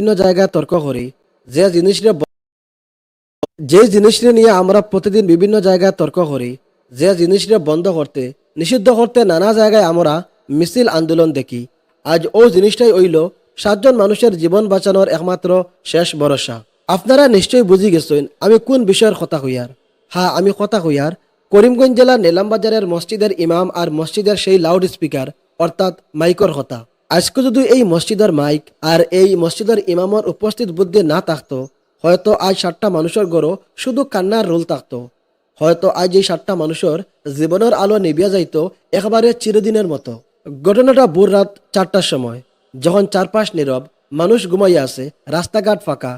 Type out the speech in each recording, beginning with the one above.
বিভিন্ন জায়গায় তর্ক করি। যে জিনিসটা যে জিনিসটা নিয়ে আমরা প্রতিদিন বিভিন্ন জায়গায় তর্ক করি, যে জিনিসটা বন্ধ করতে, নিষিদ্ধ করতে নানা জায়গায় আমরা মিছিল আন্দোলন দেখি। আজ ও জিনিসটাই হইল সাতজন মানুষের জীবন বাঁচানোর একমাত্র শেষ ভরসা। আপনারা নিশ্চয়ই বুঝি গেছেন আমি কোন বিষয়ের কথা হইয়ার হ্যাঁ আমি কথা হইয়ার করিমগঞ্জ জেলার নেলামবাজারের মসজিদের ইমাম আর মসজিদের সেই লাউড স্পিকার অর্থাৎ মাইকর কথা। আজকে যদি এই মসজিদের মাইক আর এই মসজিদের ইমামর উপস্থিত বুদ্ধি না থাকতো, হয়তো আজ সাতটা মানুষের গড়ো শুধু কান্নার রোল থাকতো। হয়তো আজ এই সাতটা মানুষের জীবনের আলো নিবিয়া যাইত একেবারে চিরদিনের মতো। ঘটনাটা ভোর রাত চারটার সময়, যখন চারপাশ নীরব, মানুষ ঘুমাইয়া আছে, রাস্তাঘাট ফাঁকা।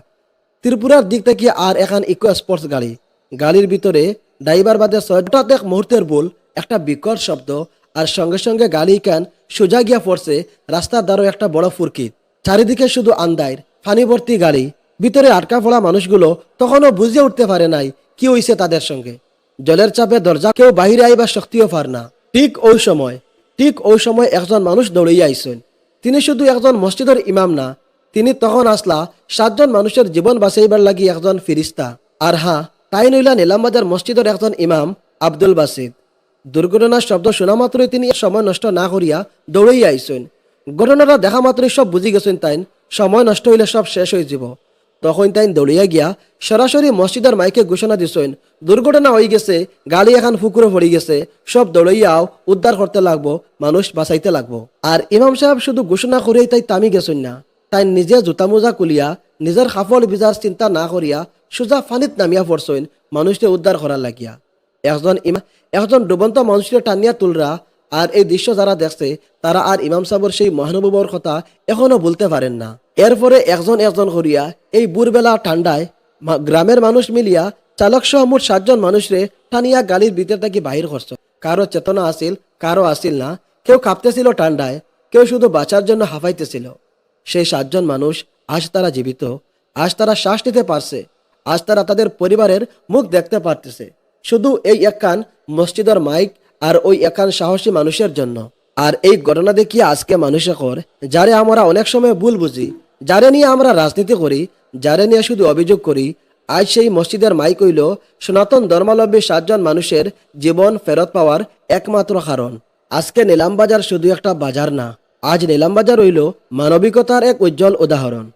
ত্রিপুরার দিক থেকে আর এখান ইকো স্পোর্টস গাড়ি। গাড়ির ভিতরে ড্রাইভার বাদে হঠাৎ এক মুহূর্তের ভুল, একটা বিকট শব্দ আর সঙ্গে সঙ্গে গাড়ি কান সোজা গিয়া পড়ছে রাস্তার দ্বারও একটা বড় ফুরকিত চারিদিকে শুধু আন্দাইর ফানি ভর্তি গাড়ি, ভিতরে আটকা পড়া মানুষগুলো তখনও বুঝে উঠতে পারে নাই কি হইছে তাদের সঙ্গে। জলের চাপে দরজা কেউ বাহিরে আইবার শক্তিও পার না। ঠিক ওই সময়, ঠিক ওই সময় একজন মানুষ দৌড়িয়ে আইসেন। তিনি শুধু একজন মসজিদের ইমাম না, তিনি তখন আসলা সাতজন মানুষের জীবন বাঁচাইবার লাগি একজন ফিরিস্তা। আর হ্যাঁ তাই নইলা নিলামবাজার মসজিদের একজন ইমাম আব্দুল বাসিদ। দুর্ঘটনার শব্দ শোনা মাত্রই তিনি সময় নষ্ট না করিয়া দৌড়াইয়া আইসেন ঘটনাটা দেখা মাত্রই সব বুঝি গেছেন তাইন। সময় নষ্ট হইলে সব শেষ হয়ে যাব। তখন তাইন দৌড়িয়া গিয়া সরাসরি মসজিদের মাইকে ঘোষণা দিছেন দুর্ঘটনা হয়ে গেছে, গাড়ি এখন ফুকুরে পড়ে গেছে, সব দৌড়াইয়াও উদ্ধার করতে লাগবো, মানুষ বাঁচাইতে লাগবো। আর ইমাম সাহেব শুধু ঘোষণা করিয়াই তাই তামি গেছেন না। তাই নিজে জোতা মোজা কুলিয়া নিজের সাফল বিজার চিন্তা না করিয়া সোজা ফানিত নামিয়া পড়ছেন মানুষকে উদ্ধার করার লাগিয়া। একজন ইমা একজন ডুবন্ত মানুষকে টানিয়া তুলরা আর এই দৃশ্য যারা দেখছে, তারা আর ইমাম সাহেবের সেই মহানুভবর কথা এখনও বলতে পারেন না। এরপরে একজন একজন করিয়া এই বুরবেলা ঠান্ডায় গ্রামের মানুষ মিলিয়া চালক সহ মোট সাতজন মানুষরে টানিয়া গাড়ির ভিতর থেকে বাহির করছে কারও চেতনা আসিল কারও আসিল না। কেউ কাঁপতেছিল ঠান্ডায় কেউ শুধু বাঁচার জন্য হাফাইতেছিল। সেই সাতজন মানুষ আজ তারা জীবিত, আজ তারা শ্বাস নিতে পারছে, আজ তারা তাদের পরিবারের মুখ দেখতে পারতেছে। শুধু এই একান মসজিদের মাইক আর ওই একান সাহসী মানুষের জন্য। আর এই ঘটনা দেখিয়ে আজকে মানুষে কর যারে আমরা অনেক সময় ভুল বুঝি, যারে নিয়ে আমরা রাজনীতি করি, যারে নিয়ে শুধু অভিযোগ করি, আজ সেই মসজিদের মাইক হইল সনাতন ধর্মালম্বী সাতজন মানুষের জীবন ফেরত পাওয়ার একমাত্র কারণ। আজকে নিলামবাজার শুধু একটা বাজার না, আজ নিলামবাজার হইল মানবিকতার এক উজ্জ্বল উদাহরণ।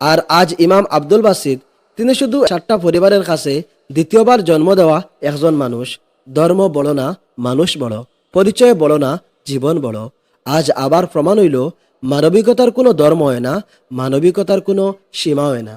আর আজ ইমাম আব্দুল বাসিদ, তিনি শুধু সাতটা পরিবারের কাছে দ্বিতীয়বার জন্ম দেওয়া একজন মানুষ, ধর্ম বড় না, মানুষ বড় পরিচয় বড় না, জীবন বড় আজ আবার প্রমাণ হইল, মানবিকতার কোনো ধর্ম হয় না, মানবিকতার কোনো সীমা হয় না।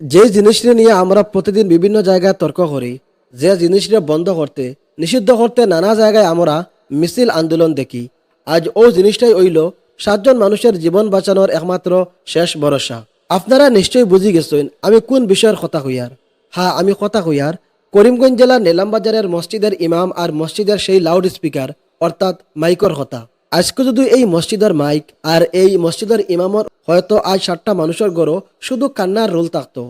যে জিনিসটি নিয়ে আমরা প্রতিদিন বিভিন্ন জায়গায় তর্ক করি, যে জিনিসটি বন্ধ করতে, নিষিদ্ধ করতে নানা জায়গায় আমরা মিছিল আন্দোলন দেখি। আজ ও জিনিসটাই হইল, সাতজন মানুষের জীবন বাঁচানোর একমাত্র শেষ ভরসা। আপনারা নিশ্চয়ই বুঝি গেছেন, আমি কোন বিষয়ের কথা হইয়ার হ্যাঁ আমি কথা হইয়ার করিমগঞ্জ জেলার নেলামবাজারের মসজিদের ইমাম আর মসজিদের সেই লাউড স্পিকার অর্থাৎ মাইকর কথা। আজকে যদি এই মসজিদের মাইক আর এই মসজিদের ইমামর হয়তো আজ সাতটা মানুষের গড়ো শুধু কান্নার রোল থাকতো।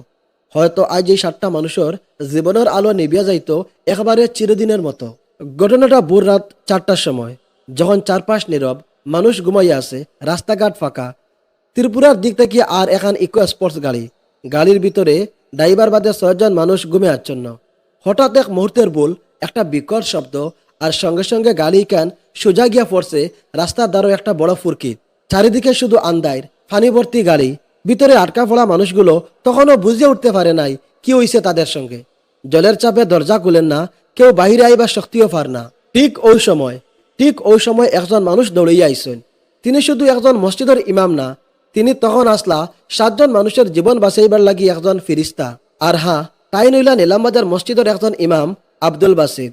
হয়তো আজ এই সাতটা মানুষের জীবনের আলো নিবিয়া যাইত একেবারে চিরদিনের মতো। ঘটনাটা ভোর রাত চারটার সময়, যখন চারপাশ নীরব, মানুষ ঘুমাইয়া আছে, রাস্তাঘাট ফাঁকা ত্রিপুরার দিক থেকে আর এখন ইকো স্পোর্টস গাড়ি। গাড়ির ভিতরে ড্রাইভার বাদে ছয়জন মানুষ ঘুমে আচ্ছন্ন। হঠাৎ এক মুহূর্তের ভুল, একটা বিকট শব্দ আর সঙ্গে সঙ্গে গাড়ি কান সোজা গিয়া পড়ছে রাস্তার দ্বারও একটা বড় ফুরকিত চারিদিকে শুধু আন্দাইর ফানি ভর্তি গাড়ি। ভিতরে আটকা পড়া মানুষগুলো তখনও বুঝে উঠতে পারে নাই কি হইছে তাদের সঙ্গে। জলের চাপে দরজা খুলেন না, কেউ বাহিরে আইবার শক্তিও পার না। ঠিক ওই সময়, ঠিক ওই সময় একজন মানুষ দৌড়িয়ে আইসেন। তিনি শুধু একজন মসজিদের ইমাম না তিনি তখন আসলা সাতজন মানুষের জীবন বাঁচাইবার লাগি একজন ফিরিস্তা। আর হ্যাঁ তাই নইলা নিলামবাজার মসজিদের একজন ইমাম, আব্দুল বাসিদ।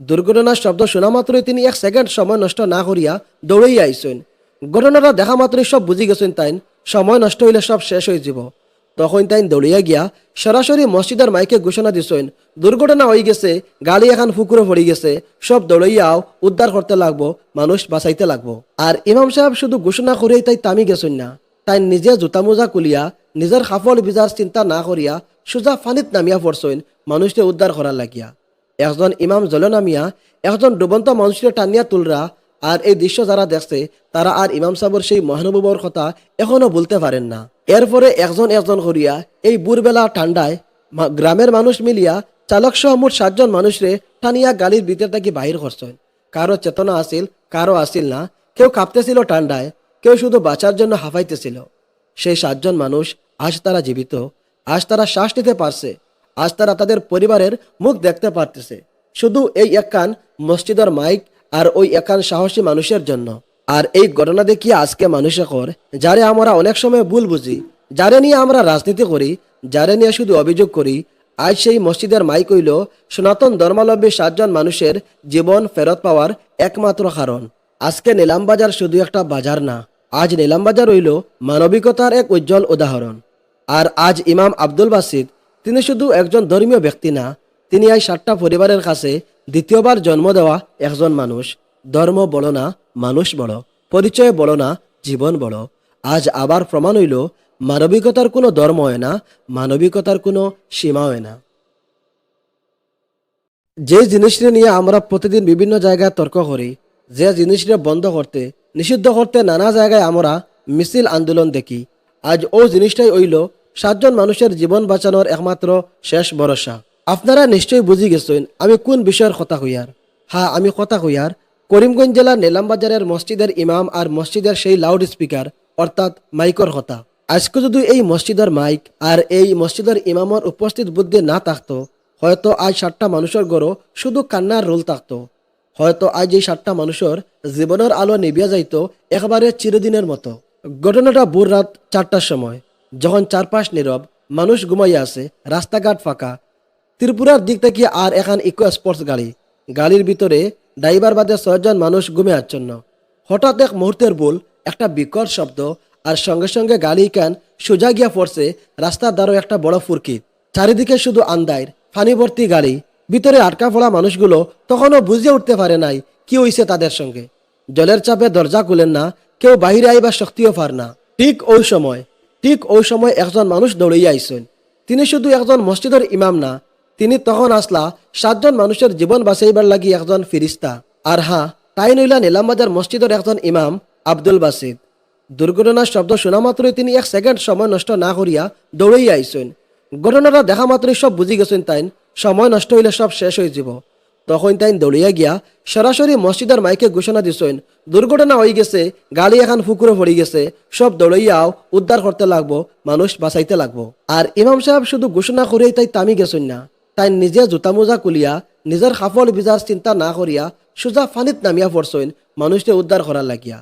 দুর্ঘটনার শব্দ শোনা মাত্রই তিনি এক সেকেন্ড সময় নষ্ট না করিয়া দৌড়াইয়া আইসেন। ঘটনাটা দেখা মাত্রই সব বুঝি গেছেন তাইন, সময় নষ্ট হইলে সব শেষ হয়ে যাব। তখন তাইন দৌড়িয়া গিয়া সরাসরি মসজিদের মাইকে ঘোষণা দিছেন, দুর্ঘটনা হয়ে গেছে, গাড়ি এখন ফুকুরে পড়ে গেছে, সব দৌড়াইয়াও উদ্ধার করতে লাগবো, মানুষ বাঁচাইতে লাগবো। আর ইমাম সাহেব শুধু ঘোষণা করিয়াই তাই তামি গেছেন না। তাই নিজে জোতা মোজা কুলিয়া নিজের সাফল বিজার চিন্তা না করিয়া সোজা ফানিত নামিয়া পড়ছেন মানুষকে উদ্ধার করার লাগিয়া। একজন ইমাম জলে নামিয়া একজন ডুবন্ত মানুষকে টানিয়া তুলরা আর এই দৃশ্য যারা দেখছে তারা আর ইমাম সাহেবের সেই মহানুভবর কথা এখনও বলতে পারেন না। এরপরে একজন একজন করিয়া এই বুরবেলা ঠান্ডায় গ্রামের মানুষ মিলিয়া চালক সহ মোট সাতজন মানুষরে টানিয়া গালির ভিতর থেকে বাহির করছেন কারও চেতনা আসিল কারও আসিল না, কেউ কাঁপতেছিল ঠান্ডায় কেউ শুধু বাঁচার জন্য হাঁপাইতেছিল সেই সাতজন মানুষ আজ তারা জীবিত, আজ তারা শ্বাস নিতে পারছে, আজ তারা তাদের পরিবারের মুখ দেখতে পারতেছে। শুধু এই একান মসজিদের মাইক আর ওই একান সাহসী মানুষের জন্য। আর এই ঘটনা দেখিয়ে আজকে মানুষে কর, যারে আমরা অনেক সময় ভুল বুঝি, যারে নিয়ে আমরা রাজনীতি করি, যারে নিয়ে শুধু অভিযোগ করি, আজ সেই মসজিদের মাইক হইল সনাতন ধর্মালম্বী সাতজন মানুষের জীবন ফেরত পাওয়ার একমাত্র কারণ। আজকে নিলাম বাজার শুধু একটা বাজার না আজ নিলামবাজার হইল মানবিকতার এক উজ্জ্বল উদাহরণ। আর আজ ইমাম আব্দুল বাসিদ, তিনি শুধু একজন ধর্মীয় ব্যক্তি না, তিনি এই সাতটা পরিবারের কাছে দ্বিতীয়বার জন্ম দেওয়া একজন মানুষ। ধর্ম বড় না, মানুষ বড় পরিচয় বড় না, জীবন বড় আজ আবার প্রমাণ হইল, মানবিকতার কোনো ধর্ম হয় না, মানবিকতার কোনো সীমা হয় না। যে জিনিসটা নিয়ে আমরা প্রতিদিন বিভিন্ন জায়গায় তর্ক করি, যে জিনিসটা বন্ধ করতে নিষিদ্ধ করতে নানা জায়গায় আমরা মিছিল আন্দোলন দেখি। আজ ও জিনিসটাই হইল সাতজন মানুষের জীবন বাঁচানোর একমাত্র শেষ ভরসা। আপনারা নিশ্চয়ই বুঝি গেছেন আমি কোন বিষয়ের কথা হইয়ার। হ্যাঁ আমি কথা হইয়ার। করিমগঞ্জ জেলার নেলামবাজারের মসজিদের ইমাম আর মসজিদের সেই লাউড স্পিকার অর্থাৎ মাইকর কথা। আজকে যদি এই মসজিদের মাইক আর এই মসজিদের ইমামর উপস্থিত বুদ্ধি না থাকতো, হয়তো আজ সাতটা মানুষের গড়ো শুধু কান্নার রোল থাকতো। হয়তো আজ এই সাতটা মানুষের জীবনের আলো নিবিয়া যাইত একেবারে চিরদিনের মতো। ঘটনাটা ভোর রাত চারটার সময়, যখন চারপাশ নীরব, মানুষ ঘুমাইয়া আছে, রাস্তাঘাট ফাঁকা। ত্রিপুরার দিক থেকে আর এখন ইকো স্পোর্টস গাড়ি। গাড়ির ভিতরে ড্রাইভার বাদে ছয়জন মানুষ ঘুমে আচ্ছন্ন। হঠাৎ এক মুহূর্তের ভুল, একটা বিকট শব্দ আর সঙ্গে সঙ্গে গাড়ি ক্যান সোজা গিয়া পড়ছে রাস্তার দ্বারও একটা বড় ফুরকি। চারিদিকে শুধু আন্দাইর ফানি ভর্তি গাড়ি। ভিতরে আটকা পড়া মানুষগুলো তখনও বুঝে উঠতে পারে নাই কি হইছে তাদের সঙ্গে। জলের চাপে দরজা খুলেন না, কেউ বাহিরে আইবার শক্তিও পার না। ঠিক ওই সময়, ঠিক ওই সময় একজন মানুষ দৌড়িয়ে আইসেন তিনি শুধু একজন মসজিদের ইমাম না, তিনি তখন আসলা সাতজন মানুষের জীবন বাঁচাইবার লাগি একজন ফিরিস্তা। আর হ্যাঁ তাই নইলা নিলামবাজার মসজিদের একজন ইমাম আব্দুল বাসিদ। দুর্ঘটনার শব্দ শোনা মাত্রই তিনি এক সেকেন্ড সময় নষ্ট না করিয়া দৌড়াইয়া আইসেন ঘটনাটা দেখা মাত্রই সব বুঝি গেছেন তাইন সময় নষ্ট হইলে সব শেষ হয়ে যাব। তখন তাইন দৌড়িয়া গিয়া সরাসরি মসজিদের মাইকে ঘোষণা দিছেন, দুর্ঘটনা হয়ে গেছে, গাড়ি এখন ফুকুরে পড়ে গেছে, সব দৌড়াইয়াও উদ্ধার করতে লাগবো, মানুষ বাঁচাইতে লাগবো। আর ইমাম সাহেব শুধু ঘোষণা করিয়াই তাই তামি গেছেন না। তাই নিজে জোতা মোজা কুলিয়া নিজের সাফল বিজার চিন্তা না করিয়া সোজা ফানিত নামিয়া পড়ছেন, মানুষকে উদ্ধার করার লাগিয়া।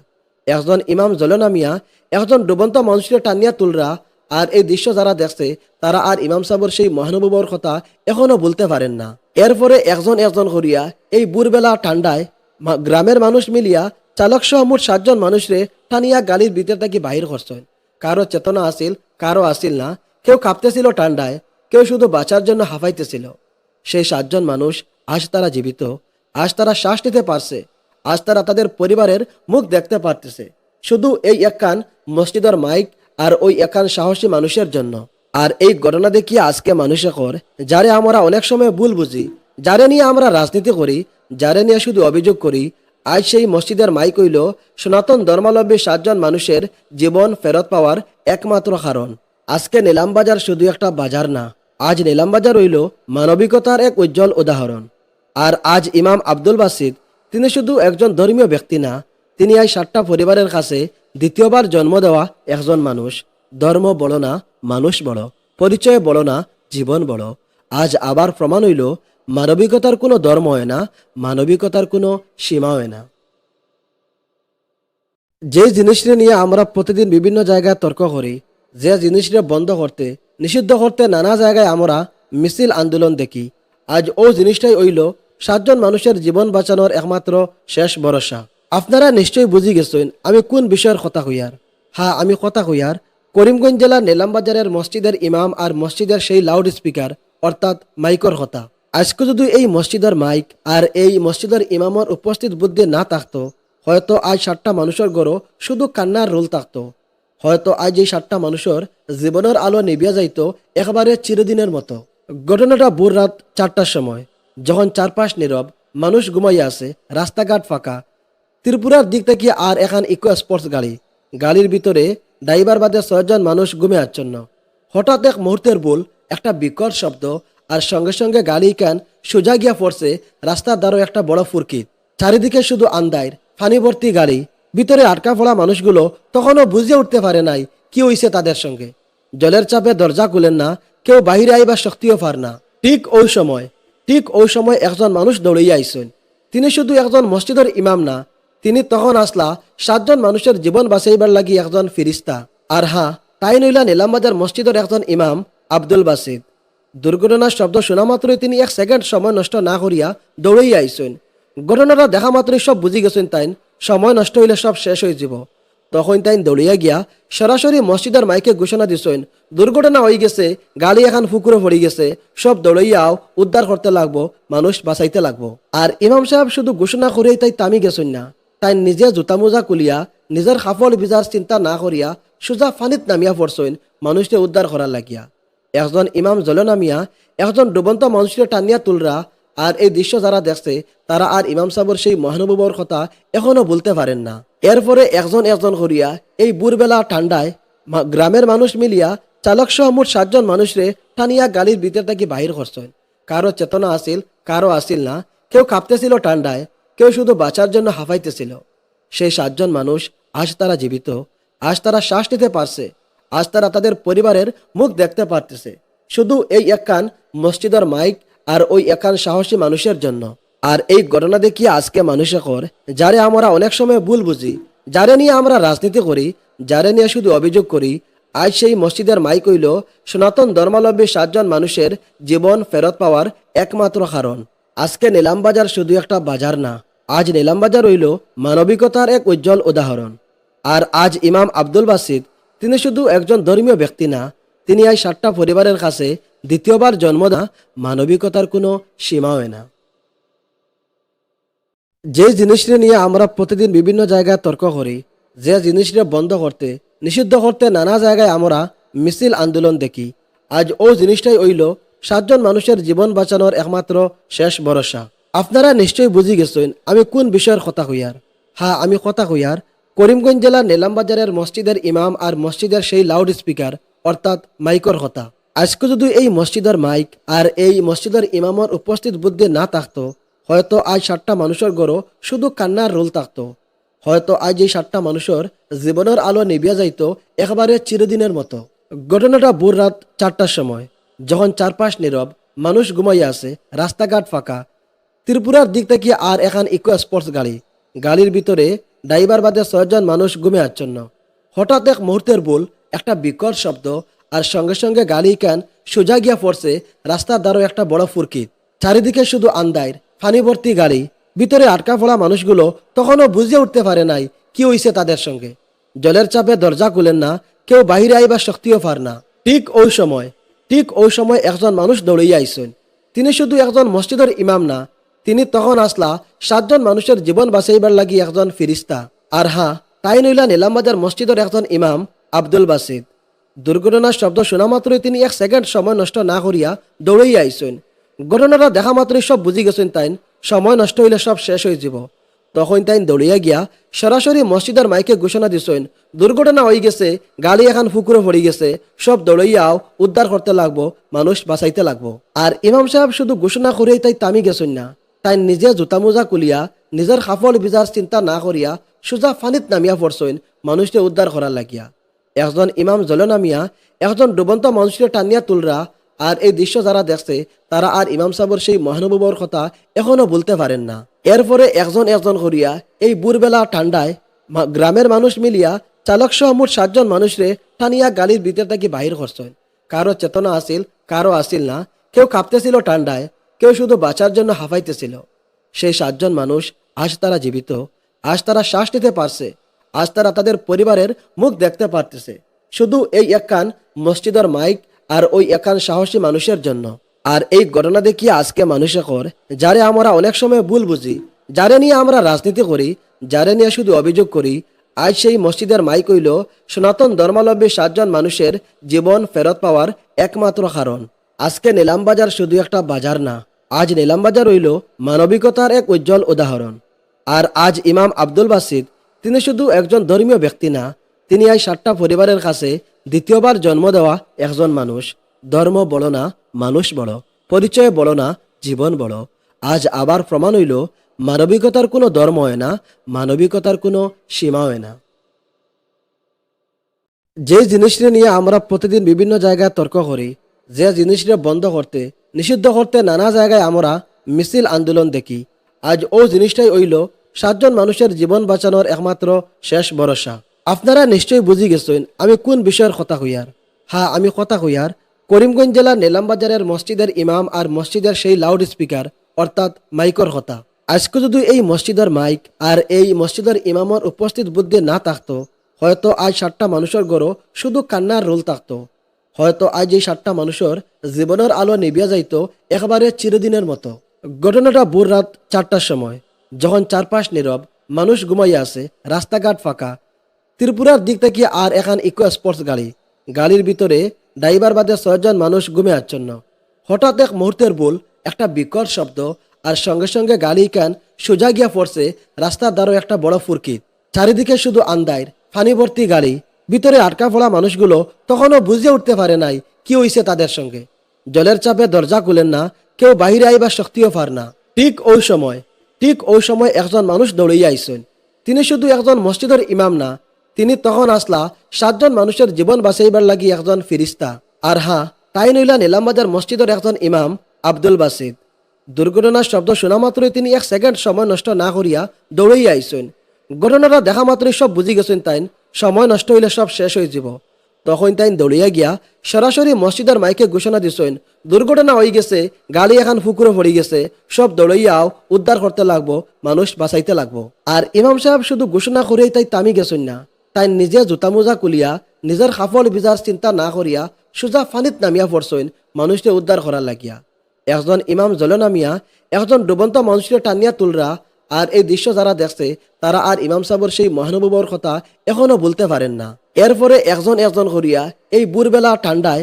একজন ইমাম জলে নামিয়া, একজন ডুবন্ত মানুষকে টানিয়া তুলরা আর এই দৃশ্য যারা দেখছে, তারা আর ইমাম সাহেবের সেই মহানুভবর কথা এখনও বলতে পারেন না। এরপরে একজন একজন করিয়া এই বুরবেলা ঠান্ডায় গ্রামের মানুষ মিলিয়া চালক সহ মোট সাতজন মানুষরে টানিয়া গালির ভিতর থেকে বাহির করছেন। কারও চেতনা আসিল কারও আসিল না। কেউ কাঁপতেছিল ঠান্ডায় কেউ শুধু বাঁচার জন্য হাঁপাইতেছিল সেই সাতজন মানুষ আজ তারা জীবিত, আজ তারা শ্বাস নিতে পারছে, আজ তারা তাদের পরিবারের মুখ দেখতে পারতেছে। শুধু এই একান মসজিদের মাইক আর ওই একান সাহসী মানুষের জন্য। আর এই ঘটনা দেখিয়ে আজকে মানুষে কর, যারে আমরা অনেক সময় ভুল বুঝি, যারে নিয়ে আমরা রাজনীতি করি, যারে নিয়ে শুধু অভিযোগ করি, আজ সেই মসজিদের মাইক হইল সনাতন ধর্মাবলম্বী সাতজন মানুষের জীবন ফেরত পাওয়ার একমাত্র কারণ। আজকে নিলামবাজার শুধু একটা বাজার না, আজ নিলামবাজার হইল মানবিকতার এক উজ্জ্বল উদাহরণ। আর আজ ইমাম আব্দুল বাসিদ, তিনি শুধু একজন ধর্মীয় ব্যক্তি না, তিনি এই সাতটা পরিবারের কাছে দ্বিতীয়বার জন্ম দেওয়া একজন মানুষ, ধর্ম বড় না, মানুষ বড় পরিচয় বড় না, জীবন বড় আজ আবার প্রমাণ হইল, মানবিকতার কোনো ধর্ম হয় না, মানবিকতার কোনো সীমা হয় না। যে জিনিসটা নিয়ে আমরা প্রতিদিন বিভিন্ন জায়গায় তর্ক করি, যে জিনিসটা বন্ধ করতে, নিষিদ্ধ করতে নানা জায়গায় আমরা মিছিল আন্দোলন দেখি। আজ ও জিনিসটাই হইল, সাতজন মানুষের জীবন বাঁচানোর একমাত্র শেষ ভরসা। আপনারা নিশ্চয়ই বুঝি গেছেন, আমি কোন বিষয়ের কথা হইয়ার হ্যাঁ আমি কথা হইয়ার করিমগঞ্জ জেলার নেলামবাজারের মসজিদের ইমাম আর মসজিদের সেই লাউড স্পিকার অর্থাৎ মাইকর কথা। আজকে যদি এই মসজিদের মাইক আর এই মসজিদের ইমামর উপস্থিত বুদ্ধি না থাকতো, হয়তো আজ সাতটা মানুষের গড়ো শুধু কান্নার রোল থাকতো। হয়তো আজ এই সাতটা মানুষের জীবনের আলো নিবিয়া যাইত একেবারে চিরদিনের মতো। ঘটনাটা ভোর রাত চারটার সময়, যখন চারপাশ নীরব, মানুষ ঘুমাইয়া আছে, রাস্তাঘাট ফাঁকা ত্রিপুরার দিক থেকে আর এখন ইকো স্পোর্টস গাড়ি। গাড়ির ভিতরে ড্রাইভার বাদে ছয়জন মানুষ ঘুমে আচ্ছন্ন। হঠাৎ এক মুহূর্তের ভুল, একটা বিকট শব্দ আর সঙ্গে সঙ্গে গাড়ি ক্যান সোজা গিয়া পড়ছে রাস্তার দ্বারও একটা বড় ফুরকিত চারিদিকে শুধু আন্দায় ফানিভর্তি গাড়ি। ভিতরে আটকা পড়া মানুষগুলো তখনও বুঝে উঠতে পারে নাই কি হইছে তাদের সঙ্গে। জলের চাপে দরজা খুলেন না, কেউ বাহিরে আইবার শক্তিও পার না। ঠিক ওই সময়, ঠিক ওই সময় একজন মানুষ দৌড়িয়ে আইসেন। তিনি শুধু একজন মসজিদের ইমাম না তিনি তখন আসলা সাতজন মানুষের জীবন বাঁচাইবার লাগি একজন ফিরিস্তা। আর হ্যাঁ তাই নইলা নিলামবাজার মসজিদের একজন ইমাম, আব্দুল বাসিদ। দুর্ঘটনার শব্দ শোনা মাত্রই তিনি এক সেকেন্ড সময় নষ্ট না করিয়া দৌড়াইয়া আইসেন। ঘটনাটা দেখা মাত্রই সব বুঝি গেছেন তাইন, সময় নষ্ট হইলে সব শেষ হয়ে যাব। তখন তাইন দৌড়িয়া গিয়া সরাসরি মসজিদের মাইকে ঘোষণা দিছেন, দুর্ঘটনা হয়ে গেছে গাড়ি এখন ফুকুরে পড়ে গেছে, সব দৌড়াইয়াও উদ্ধার করতে লাগবো, মানুষ বাঁচাইতে লাগবো। আর ইমাম সাহেব শুধু ঘোষণা করিয়াই তাই তামি গেছেন না। তাই নিজে জোতা মোজা কুলিয়া নিজের সাফল বিজার চিন্তা না করিয়া সোজা ফানিত নামিয়া পড়ছেন মানুষকে উদ্ধার করার লাগিয়া। একজন ইমাম জলে নামিয়া একজন ডুবন্ত মানুষকে টানিয়া তুলরা আর এই দৃশ্য যারা দেখছে তারা আর ইমাম সাহেবের সেই মহানুভবর কথা এখনও বলতে পারেন না। এরপরে একজন একজন করিয়া এই বুরবেলা ঠান্ডায় গ্রামের মানুষ মিলিয়া, চালক সহ মোট সাতজন মানুষরে টানিয়া গাড়ির ভিতর থেকে বাহির করছেন কারও চেতনা আসিল কারও আসিল না, কেউ কাঁপতেছিল ঠান্ডায় কেউ শুধু বাঁচার জন্য হাফাইতেছিল। সেই সাতজন মানুষ আজ তারা জীবিত, আজ তারা শ্বাস নিতে পারছে, আজ তারা তাদের পরিবারের মুখ দেখতে পারতেছে। শুধু এই একান মসজিদের মাইক আর ওই একান সাহসী মানুষের জন্য। আর এই ঘটনা দেখিয়ে আজকে মানুষ কর যারে আমরা অনেক সময় ভুল বুঝি, যারে নিয়ে আমরা রাজনীতি করি, যারে নিয়ে শুধু অভিযোগ করি, আজ সেই মসজিদের মাইক হইল সনাতন ধর্মাবলম্বী সাতজন মানুষের জীবন ফেরত পাওয়ার একমাত্র কারণ। আজকে নিলামবাজার শুধু একটা বাজার না, আজ নিলামবাজার হইল মানবিকতার এক উজ্জ্বল উদাহরণ। আর আজ ইমাম আব্দুল বাসিদ, তিনি শুধু একজন ধর্মীয় ব্যক্তি না, তিনি এই সাতটা পরিবারের কাছে দ্বিতীয়বার জন্মদা মানবিকতার কোনো সীমা হয় না। যে জিনিসটা নিয়ে আমরা প্রতিদিন বিভিন্ন জায়গায় তর্ক করি, যে জিনিসটা বন্ধ করতে, নিষিদ্ধ করতে নানা জায়গায় আমরা মিছিল আন্দোলন দেখি, আজ ও জিনিসটাই হইল সাতজন মানুষের জীবন বাঁচানোর একমাত্র শেষ ভরসা আপনারা নিশ্চয়ই বুঝি গেছেন আমি কোন বিষয়ের কথা হইয়ার হ্যাঁ আমি কথা হইয়ার করিমগঞ্জ জেলার নেলামবাজারের মসজিদের ইমাম আর মসজিদের সেই লাউড স্পিকার অর্থাৎ মাইকর কথা। আজকে যদি এই মসজিদের মাইক আর এই মসজিদের ইমামর উপস্থিত বুদ্ধি না থাকতো, হয়তো আজ সাতটা মানুষের গড়ো শুধু কান্নার রোল থাকতো। হয়তো আজ এই সাতটা মানুষের জীবনের আলো নিবিয়া যাইত একেবারে চিরদিনের মতো। ঘটনাটা ভোর রাত চারটার সময়। যখন চারপাশ নীরব, মানুষ ঘুমাইয়া আছে, রাস্তাঘাট ফাঁকা, ত্রিপুরার দিক থেকে আর এখন ইকো স্পোর্টস গাড়ি। গাড়ির ভিতরে ড্রাইভার বাদে ছয়জন মানুষ ঘুমে আচ্ছন্ন। হঠাৎ এক মুহূর্তের ভুল, একটা বিকট শব্দ আর সঙ্গে সঙ্গে গাড়ি ক্যান সোজা গিয়া পড়ছে রাস্তার দ্বারও একটা বড় ফুরকিত চারিদিকে শুধু আন্দায় ফানিভর্তি গাড়ি। ভিতরে আটকা পড়া মানুষগুলো তখনও বুঝে উঠতে পারে নাই কি হইছে তাদের সঙ্গে। জলের চাপে দরজা খুলেন না, কেউ বাহিরে আইবার শক্তিও পার না। ঠিক ওই সময় ঠিক ওই সময় একজন মানুষ দৌড়িয়ে আইসেন। তিনি শুধু একজন মসজিদের ইমাম না, তিনি তখন আসলা সাতজন মানুষের জীবন বাঁচাইবার লাগি একজন ফিরিস্তা। আর হ্যাঁ তাই নইলা নিলামবাজার মসজিদের একজন ইমাম আব্দুল বাসিদ। দুর্ঘটনার শব্দ শোনা মাত্রই তিনি এক সেকেন্ড সময় নষ্ট না করিয়া দৌড়াইয়া আইসেন। ঘটনাটা দেখা মাত্রই সব বুঝি গেছেন তাইন, সময় নষ্ট হইলে সব শেষ হয়ে যাব। তখন তাই দৌড়িয়া গিয়া সরাসরি মসজিদের মাইকে ঘোষণা দিছেন, দুর্ঘটনা হয়ে গেছে, গাড়ি এখন ফুকুরে পড়ে গেছে, সব দৌড়াইয়াও উদ্ধার করতে লাগবো, মানুষ বাঁচাইতে লাগবো। আর ইমাম সাহেব শুধু ঘোষণা করিয়াই তাই তামি গেছেন না, তাই নিজে জোতা মোজা কুলিয়া নিজের সাফল বিজার চিন্তা না করিয়া সোজা ফানিত নামিয়া পড়ছেন, মানুষকে উদ্ধার করার লাগিয়া। একজন ইমাম জলে নামিয়া একজন ডুবন্ত মানুষকে টানিয়া তুলরা আর এই দৃশ্য যারা দেখছে, তারা আর ইমাম সাহেবের সেই মহানুভবর কথা এখনও বলতে পারেন না। এরপরে একজন একজন করিয়া এই বুরবেলা ঠান্ডায় গ্রামের মানুষ মিলিয়া চালক সহ মোট সাতজন মানুষরে টানিয়া গাড়ির ভিতর থেকে বাহির করছেন কারও চেতনা আসিল কারও আসিল না। কেউ কাঁপতেছিল ঠান্ডায় কেউ শুধু বাঁচার জন্য হাফাইতেছিল। সেই সাতজন মানুষ আজ তারা জীবিত আজ তারা শ্বাস নিতে পারছে আজ তারা তাদের পরিবারের মুখ দেখতে পারতেছে। শুধু এই এক কান মসজিদের মাইক আর ওই একান সাহসী মানুষের জন্য। আর এই ঘটনা দেখিয়ে আজকে মানুষে কর, যারে আমরা অনেক সময় ভুল বুঝি, যারে নিয়ে আমরা রাজনীতি করি, যারে নিয়ে শুধু অভিযোগ করি, আজ সেই মসজিদের মাইক হইল সনাতন ধর্মালম্বী সাতজন মানুষের জীবন ফেরত পাওয়ার একমাত্র কারণ। আজকে নিলামবাজার শুধু একটা বাজার না, আজ নিলামবাজার হইল মানবিকতার এক উজ্জ্বল উদাহরণ। আর আজ ইমাম আব্দুল বাসিদ, তিনি শুধু একজন ধর্মীয় ব্যক্তি না, তিনি আজ সাতটা পরিবারের কাছে দ্বিতীয়বার জন্ম দেওয়া একজন মানুষ, ধর্ম বড় না, মানুষ বড় পরিচয় বড় না, জীবন বড় আজ আবার প্রমাণ হইল, মানবিকতার কোনো ধর্ম হয় না, মানবিকতার কোনো সীমা হয় না। যে জিনিসটি নিয়ে আমরা প্রতিদিন বিভিন্ন জায়গায় তর্ক করি, যে জিনিসটা বন্ধ করতে, নিষিদ্ধ করতে নানা জায়গায় আমরা মিছিল আন্দোলন দেখি। আজ ও জিনিসটাই হইল, সাতজন মানুষের জীবন বাঁচানোর একমাত্র শেষ ভরসা। আপনারা নিশ্চয়ই বুঝি গেছেন, আমি কোন বিষয়ের কথা হইয়ার হ্যাঁ আমি কথা হইয়ার করিমগঞ্জ জেলার নেলামবাজারের মসজিদের ইমাম আর মসজিদের সেই লাউড স্পিকার অর্থাৎ মাইকর কথা। আজকে যদি এই মসজিদের মাইক আর এই মসজিদের ইমামর উপস্থিত বুদ্ধি না থাকতো, হয়তো আজ সাতটা মানুষের গড়ো শুধু কান্নার রোল থাকতো। হয়তো আজ এই সাতটা মানুষের জীবনের আলো নিবিয়া যাইত একেবারে চিরদিনের মতো। ঘটনাটা ভোর রাত চারটার সময়, যখন চারপাশ নীরব মানুষ ঘুমাইয়া আছে রাস্তাঘাট ফাঁকা ত্রিপুরার দিক থেকে আর এখন ইকো স্পোর্টস গাড়ি। গাড়ির ভিতরে ড্রাইভার বাদে ছয়জন মানুষ ঘুমে আচ্ছন্ন। হঠাৎ এক মুহূর্তের ভুল, একটা বিকট শব্দ আর সঙ্গে সঙ্গে গাড়ি কান সোজা গিয়া পড়ছে রাস্তার দ্বারও একটা বড় ফুরকিত চারিদিকে শুধু আন্দায় ফানি ভর্তি গাড়ি। ভিতরে আটকা পড়া মানুষগুলো তখনও বুঝে উঠতে পারে নাই কি হইছে তাদের সঙ্গে। জলের চাপে দরজা খুলেন না, কেউ বাহিরে আইবার শক্তিও পার না। ঠিক ওই সময়, ঠিক ওই সময় একজন মানুষ দৌড়িয়ে আইসেন। তিনি শুধু একজন মসজিদের ইমাম না তিনি তখন আসলা সাতজন মানুষের জীবন বাঁচাইবার লাগি একজন ফিরিস্তা। আর হ্যাঁ তাই নইলা নিলামবাজার মসজিদের একজন ইমাম, আব্দুল বাসিদ। দুর্ঘটনার শব্দ শোনা মাত্রই তিনি এক সেকেন্ড সময় নষ্ট না করিয়া দৌড়াইয়া আইসেন। ঘটনাটা দেখা মাত্রই সব বুঝি গেছেন তাইন, সময় নষ্ট হইলে সব শেষ হয়ে যাব। তখন তাইন দৌড়িয়া গিয়া সরাসরি মসজিদের মাইকে ঘোষণা দিছেন, দুর্ঘটনা হয়ে গেছে, গাড়ি এখন ফুকুরে পড়ে গেছে, সব দৌড়াইয়াও উদ্ধার করতে লাগবো, মানুষ বাঁচাইতে লাগবো। আর ইমাম সাহেব শুধু ঘোষণা করিয়াই তাই তামি গেছেন না। তাই নিজে জোতা মোজা কুলিয়া নিজের সাফল বিজার চিন্তা না করিয়া সোজা ফানিত নামিয়া পড়ছেন মানুষকে উদ্ধার করার লাগিয়া। একজন ইমাম জলে নামিয়া একজন ডুবন্ত মানুষকে টানিয়া তুলরা আর এই দৃশ্য যারা দেখছে তারা আর ইমাম সাহেবের সেই মহানুভবর কথা এখনও বলতে পারেন না। এরপরে একজন একজন করিয়া এই বুরবেলা ঠান্ডায়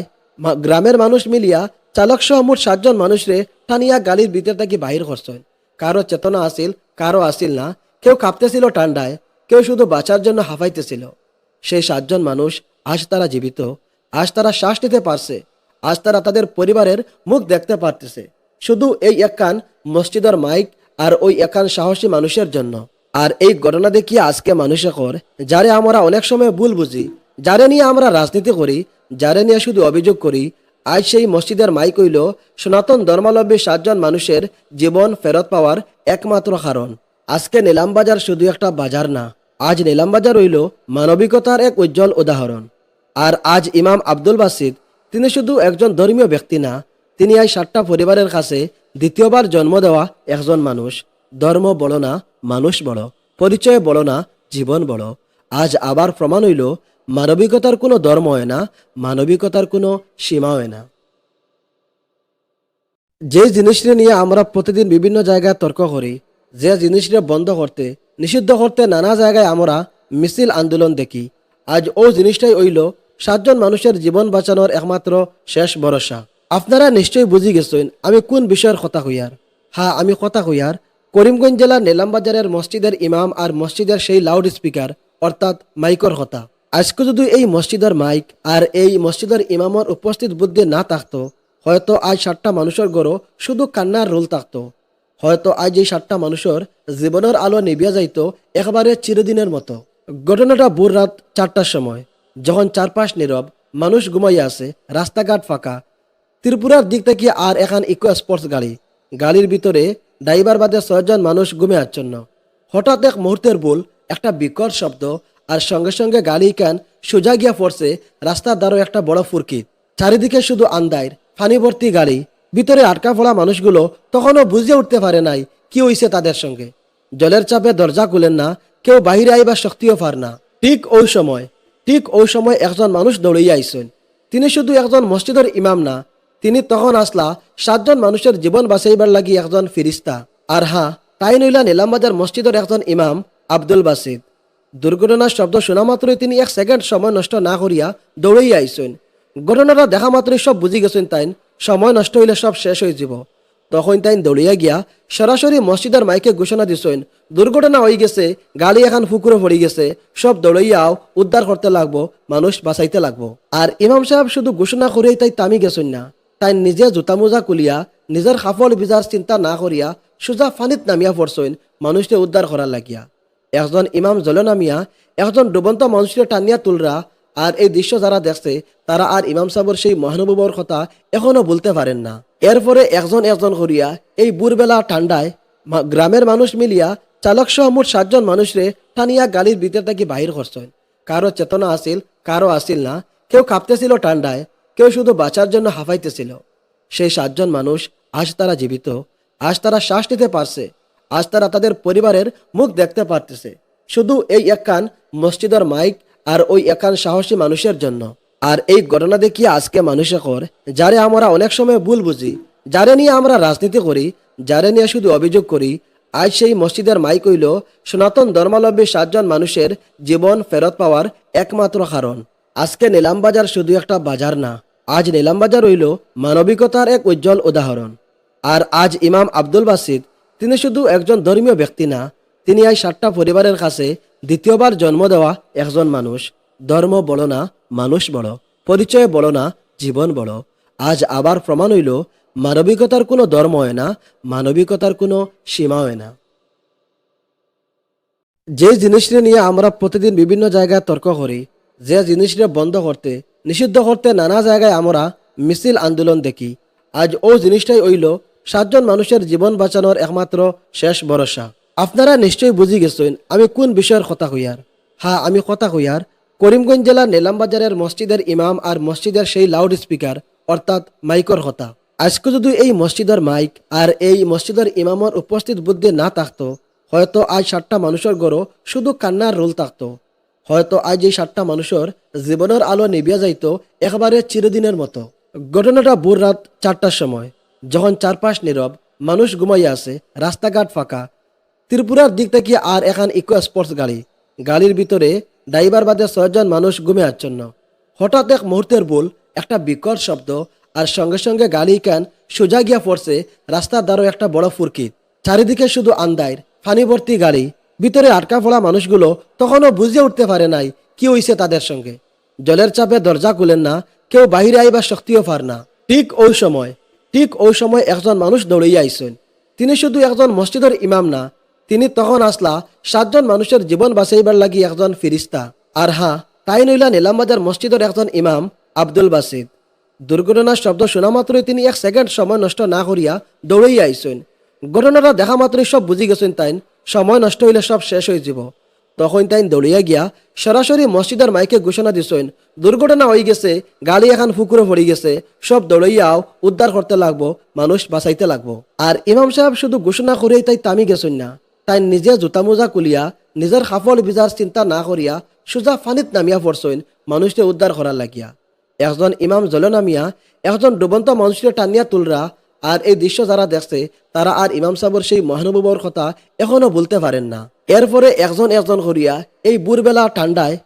গ্রামের মানুষ মিলিয়া চালক সহ মোট সাতজন মানুষরে টানিয়া গাড়ির ভিতর থেকে বাহির করছেন কারও চেতনা আসিল কারও আসিল না। কেউ কাঁপতেছিল ঠান্ডায় কেউ শুধু বাঁচার জন্য হাফাইতেছিল সেই সাতজন মানুষ আজ তারা জীবিত, আজ তারা শ্বাস নিতে পারছে, আজ তারা তাদের পরিবারের মুখ দেখতে পারতেছে। শুধু এই একান মসজিদের মাইক আর ওই একান সাহসী মানুষের জন্য। আর এই ঘটনা দেখিয়ে আজকে মানুষে কর, যারে আমরা অনেক সময় ভুল বুঝি, যারে নিয়ে আমরা রাজনীতি করি, যারে নিয়ে শুধু অভিযোগ করি, আজ সেই মসজিদের মাইক হইল সনাতন ধর্মাবলম্বী সাতজন মানুষের জীবন ফেরত পাওয়ার একমাত্র কারণ। আজকে নিলাম বাজার শুধু একটা বাজার না আজ নিলামবাজার হইল মানবিকতার এক উজ্জ্বল উদাহরণ। আর আজ ইমাম আব্দুল বাসিদ, তিনি শুধু একজন ধর্মীয় ব্যক্তি না, তিনি আজ সাতটা পরিবারের কাছে দ্বিতীয়বার জন্ম দেওয়া একজন মানুষ। ধর্ম বড় না, মানুষ বড় পরিচয় বড় না, জীবন বড় আজ আবার প্রমাণ হইল, মানবিকতার কোনো ধর্ম হয় না, মানবিকতার কোনো সীমা হয় না। যে জিনিসটি নিয়ে আমরা প্রতিদিন বিভিন্ন জায়গায় তর্ক করি, যে জিনিসটা বন্ধ করতে নিষিদ্ধ করতে নানা জায়গায় আমরা মিছিল আন্দোলন দেখি। আজ ও জিনিসটাই হইল সাতজন মানুষের জীবন বাঁচানোর একমাত্র শেষ ভরসা। আপনারা নিশ্চয়ই বুঝি গেছেন আমি কোন বিষয়ের কথা হইয়ার। হ্যাঁ আমি কথা হইয়ার, করিমগঞ্জ জেলার নেলামবাজারের মসজিদের ইমাম আর মসজিদের সেই লাউড স্পিকার অর্থাৎ মাইকর কথা। আজকে যদি এই মসজিদের মাইক আর এই মসজিদের ইমামর উপস্থিত বুদ্ধি না থাকতো, হয়তো আজ সাতটা মানুষের গড়ো শুধু কান্নার রোল থাকতো। হয়তো আজ এই সাতটা মানুষের জীবনের আলো নিবিয়া যাইত একেবারে চিরদিনের মতো। ঘটনাটা ভোর রাত চারটার সময়, যখন চারপাশ নীরব, মানুষ ঘুমাইয়া আছে, রাস্তাঘাট ফাঁকা। ত্রিপুরার দিক থেকে আর এখন ইকো স্পোর্টস গাড়ি। গাড়ির ভিতরে ড্রাইভার বাদে ছয়জন মানুষ ঘুমে আচ্ছন্ন। হঠাৎ এক মুহূর্তের ভুল, একটা বিকট শব্দ আর সঙ্গে সঙ্গে গাড়ি কান সোজা গিয়া পড়ছে রাস্তার দ্বারও একটা বড় ফুরকিত চারিদিকে শুধু আন্দায়ের ফানি ভর্তি গাড়ি। ভিতরে আটকা পড়া মানুষগুলো তখনও বুঝে উঠতে পারে নাই কি হইছে তাদের সঙ্গে। জলের চাপে দরজা খুলেন না, কেউ বাহিরে আইবার শক্তিও পার না। ঠিক ওই সময়, ঠিক ওই সময় একজন মানুষ দৌড়িয়ে আইসেন তিনি শুধু একজন মসজিদের ইমাম না, তিনি তখন আসলা সাতজন মানুষের জীবন বাঁচাইবার লাগি একজন ফিরিস্তা। আর হ্যাঁ তাই নইলা নিলামবাজার মসজিদের একজন ইমাম আব্দুল বাসিদ। দুর্ঘটনার শব্দ শোনা মাত্রই তিনি এক সেকেন্ড সময় নষ্ট না করিয়া দৌড়াইয়া আইসেন ঘটনাটা দেখা মাত্রই সব বুঝি গেছেন তাইন সময় নষ্ট হইলে সব শেষ হয়ে যাব। তখন তাই দৌড়িয়া গিয়া সরাসরি মসজিদের মাইকে ঘোষণা দিছেন, দুর্ঘটনা হয়ে গেছে, গাড়ি এখন পুকুরে পড়ে গেছে, সব দৌড়াইয়াও উদ্ধার করতে লাগবো, মানুষ বাঁচাইতে লাগবো। আর ইমাম সাহেব শুধু ঘোষণা করিয়াই তাই তামি গেছেন না। তাই নিজে জোতা মোজা কুলিয়া নিজের সাফল বিজার চিন্তা না করিয়া সোজা ফানিত নামিয়া পড়ছেন, মানুষকে উদ্ধার করার লাগিয়া। একজন ইমাম জলে নামিয়া, একজন ডুবন্ত মানুষকে টানিয়া তুলরা আর এই দৃশ্য যারা দেখছে, তারা আর ইমাম সাহেবের সেই মহানুভবর কথা এখনও বলতে পারেন না। এরপরে একজন একজন করিয়া এই বুরবেলা ঠান্ডায় গ্রামের মানুষ মিলিয়া চালক সহ মোট সাতজন মানুষরে টানিয়া গাড়ির ভিতর থেকে বাহির করছেন কারও চেতনা আসিল কারও আসিল না। কেউ কাঁপতেছিল ঠান্ডায় কেউ শুধু বাঁচার জন্য হাফাইতেছিল। সেই সাতজন মানুষ আজ তারা জীবিত আজ তারা শ্বাস নিতে পারছে আজ তারা তাদের পরিবারের মুখ দেখতে পারতেছে। শুধু এই এক কান মসজিদের মাইক আর ওই একান সাহসী মানুষের জন্য। আর এই ঘটনা দেখিয়ে আজকে মানুষে কর, যারে আমরা অনেক সময় ভুল বুঝি, যারে নিয়ে আমরা রাজনীতি করি, যারে নিয়ে শুধু অভিযোগ করি, আজ সেই মসজিদের মাইক হইল সনাতন ধর্মাবলম্বী সাতজন মানুষের জীবন ফেরত পাওয়ার একমাত্র কারণ। আজকে নিলামবাজার শুধু একটা বাজার না, আজ নিলামবাজার হইল মানবিকতার এক উজ্জ্বল উদাহরণ। আর আজ ইমাম আব্দুল বাসিদ, তিনি শুধু একজন ধর্মীয় ব্যক্তি না, তিনি এই সাতটা পরিবারের কাছে দ্বিতীয়বার জন্ম দেওয়া একজন মানুষ, ধর্ম বড় না, মানুষ বড় পরিচয় বড় না, জীবন বড় আজ আবার প্রমাণ হইল, মানবিকতার কোনো ধর্ম হয় না, মানবিকতার কোনো সীমা হয় না। যে জিনিসটা নিয়ে আমরা প্রতিদিন বিভিন্ন জায়গায় তর্ক করি, যে জিনিসটা বন্ধ করতে, নিষিদ্ধ করতে নানা জায়গায় আমরা মিছিল আন্দোলন দেখি। আজ ও জিনিসটাই হইল, সাতজন মানুষের জীবন বাঁচানোর একমাত্র শেষ ভরসা। আপনারা নিশ্চয়ই বুঝি গেছেন, আমি কোন বিষয়ের কথা কইয়ার? হ্যাঁ আমি কথা কইয়ার, করিমগঞ্জ জেলার নেলামবাজারের মসজিদের ইমাম আর মসজিদের সেই লাউড স্পিকার অর্থাৎ মাইকর কথা। আজকে যদি এই মসজিদের মাইক আর এই মসজিদের ইমামর উপস্থিত বুদ্ধি না থাকতো, হয়তো আজ সাতটা মানুষের গড়ো শুধু কান্নার রোল থাকতো। হয়তো আজ এই সাতটা মানুষের জীবনের আলো নিবিয়া যাইতো একেবারে চিরদিনের মতো। ঘটনাটা ভোর রাত চারটার সময়, যখন চারপাশ নীরব, মানুষ ঘুমাইয়া আছে, রাস্তাঘাট ফাঁকা ত্রিপুরার দিক থেকে আর এখন ইকো স্পোর্টস গাড়ি। গাড়ির ভিতরে ড্রাইভার বাদে ছয়জন মানুষ ঘুমে আচ্ছন্ন। হঠাৎ এক মুহূর্তের বল একটা বিকট শব্দ আর সঙ্গে সঙ্গে গাড়ি কান সোজা গিয়া পড়ছে রাস্তার দ্বারও একটা বড় ফুরকিত চারিদিকে শুধু আন্দাইর ফানি ভর্তি গাড়ি, ভিতরে আটকা পড়া মানুষগুলো তখনও বুঝে উঠতে পারে নাই কি হইছে তাদের সঙ্গে। জলের চাপে দরজা খুলেন না, কেউ বাহিরে আইবার শক্তিও পার না। ঠিক ওই সময়, ঠিক ওই সময় একজন মানুষ দৌড়িয়ে আইসেন তিনি শুধু একজন মসজিদের ইমাম না তিনি তখন আসলা সাতজন মানুষের জীবন বাঁচাইবার লাগি একজন ফিরিস্তা। আর হ্যাঁ তাই নইলা নিলামবাজার মসজিদের একজন ইমাম আব্দুল বাসিদ। দুর্ঘটনার শব্দ শোনা মাত্রই তিনি এক সেকেন্ড সময় নষ্ট না করিয়া দৌড়াইয়া আইসেন। ঘটনাটা দেখা মাত্রই সব বুঝি গেছেন তাইন, সময় নষ্ট হইলে সব শেষ হয়ে যাব। তখন তাই দৌড়িয়া গিয়া সরাসরি মসজিদের মাইকে ঘোষণা দিছেন, দুর্ঘটনা হয়ে গেছে গাড়ি এখন পুকুরে পড়ে গেছে, সব দৌড়াইয়াও উদ্ধার করতে লাগবো, মানুষ বাঁচাইতে লাগবো। আর ইমাম সাহেব শুধু ঘোষণা করিয়াই তাই তামি গেছেন না। তাই নিজে জোতা মোজা কুলিয়া নিজের সাফল বিজার চিন্তা না করিয়া সোজা ফানিত নামিয়া পড়ছেন মানুষকে উদ্ধার করার লাগিয়া। একজন ইমাম জলে নামিয়া, একজন ডুবন্ত মানুষকে টানিয়া তুলরা আর এই দৃশ্য যারা দেখছে তারা আর ইমাম সাহেবের সেই মহানুভবর কথা এখনও বলতে পারেন না। এরপরে একজন একজন করিয়া এই বুরবেলা ঠান্ডায়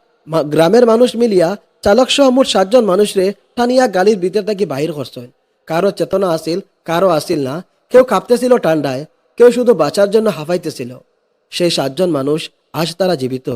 গ্রামের মানুষ মিলিয়া, চালক সহ মোট সাতজন মানুষরে টানিয়া গাড়ির ভিতর থেকে বাহির করছেন কারও চেতনা আসিল কারও আসিল না, কেউ কাঁপতেছিল ঠান্ডায় কেউ শুধু বাঁচার জন্য হাফাইতেছিল। সেই সাতজন মানুষ আজ তারা জীবিত,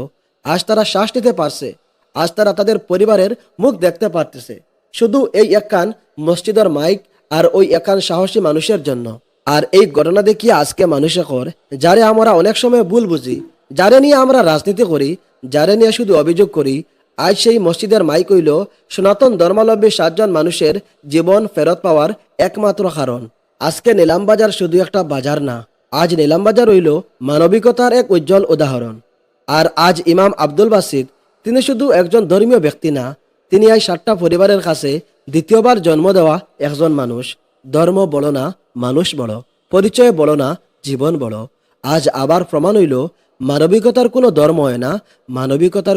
আজ তারা শ্বাস নিতে পারছে, আজ তারা তাদের পরিবারের মুখ দেখতে পারতেছে। শুধু এই একান মসজিদের মাইক আর ওই একান সাহসী মানুষের জন্য। আর এই ঘটনা দেখিয়ে আজকে মানুষে কর যারে আমরা অনেক সময় ভুল বুঝি, যারে নিয়ে আমরা রাজনীতি করি, যারে নিয়ে শুধু অভিযোগ করি, আজ সেই মসজিদের মাইক হইল সনাতন ধর্মালম্বী সাতজন মানুষের জীবন ফেরত পাওয়ার একমাত্র কারণ। আজকে নিলাম বাজার শুধু একটা বাজার না আজ নিলামবাজার হইল মানবিকতার এক উজ্জ্বল উদাহরণ। আর আজ ইমাম আব্দুল বাসিদ, তিনি শুধু একজন ধর্মীয় ব্যক্তি না, তিনি এই সাতটা পরিবারের কাছে দ্বিতীয়বার জন্ম দেওয়া একজন মানুষ। ধর্ম বড় না, মানুষ বড় পরিচয় বড় না, জীবন বড় আজ আবার প্রমাণ হইল, মানবিকতার কোনো ধর্ম হয় না, মানবিকতার